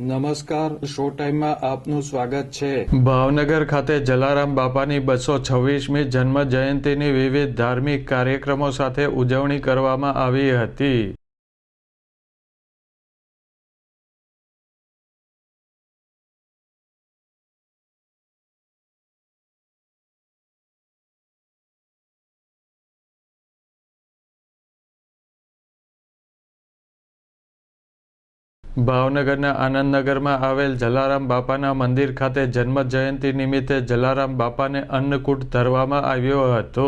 નમસ્કાર શો ટાઈમમાં આપનું સ્વાગત છે. ભાવનગર ખાતે જલારામ બાપાની બસો છવ્વીસમી જન્મ જયંતિની વિવિધ ધાર્મિક કાર્યક્રમો સાથે ઉજવણી કરવામાં આવી હતી. ભાવનગરના આનંદનગરમાં આવેલ જલારામ બાપાના મંદિર ખાતે જન્મ જયંતિ નિમિત્તે જલારામ બાપાને અન્નકૂટ ધરવામાં આવ્યો હતો.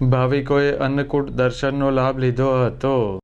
ભાવિકોએ અન્નકૂટ દર્શનનો લાભ લીધો હતો.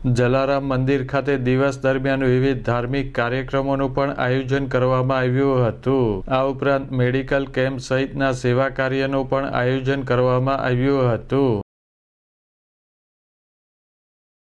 જલારામ મંદિર ખાતે દિવસ દરમિયાન વિવિધ ધાર્મિક કાર્યક્રમોનું પણ આયોજન કરવામાં આવ્યું હતું. આ ઉપરાંત મેડિકલ કેમ્પ સહિતના સેવા કાર્યનું પણ આયોજન કરવામાં આવ્યું હતું.